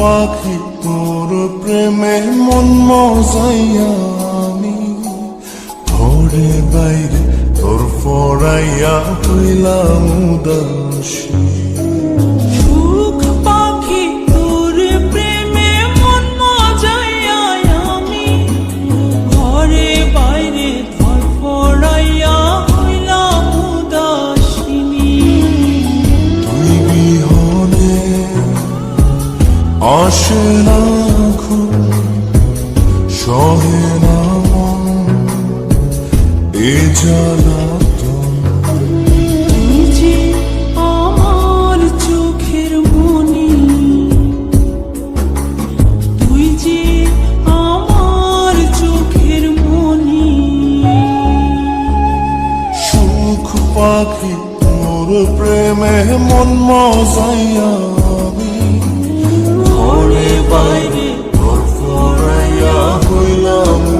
পাখি তোর প্রেমে মন মজাইয়া আমি ঘরে বাইরে তোর ফরাইয়া হইলাম উদাসী। আসে না ঘুম সহে না মন এ সুখ পাখি তোর প্রেমে মন মজাইয়া। বাইরে তোর ফরাইয়া হইলাম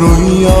রইয়া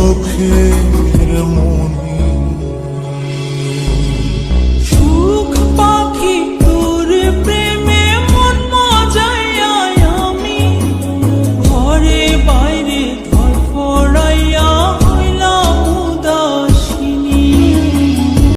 yok ki.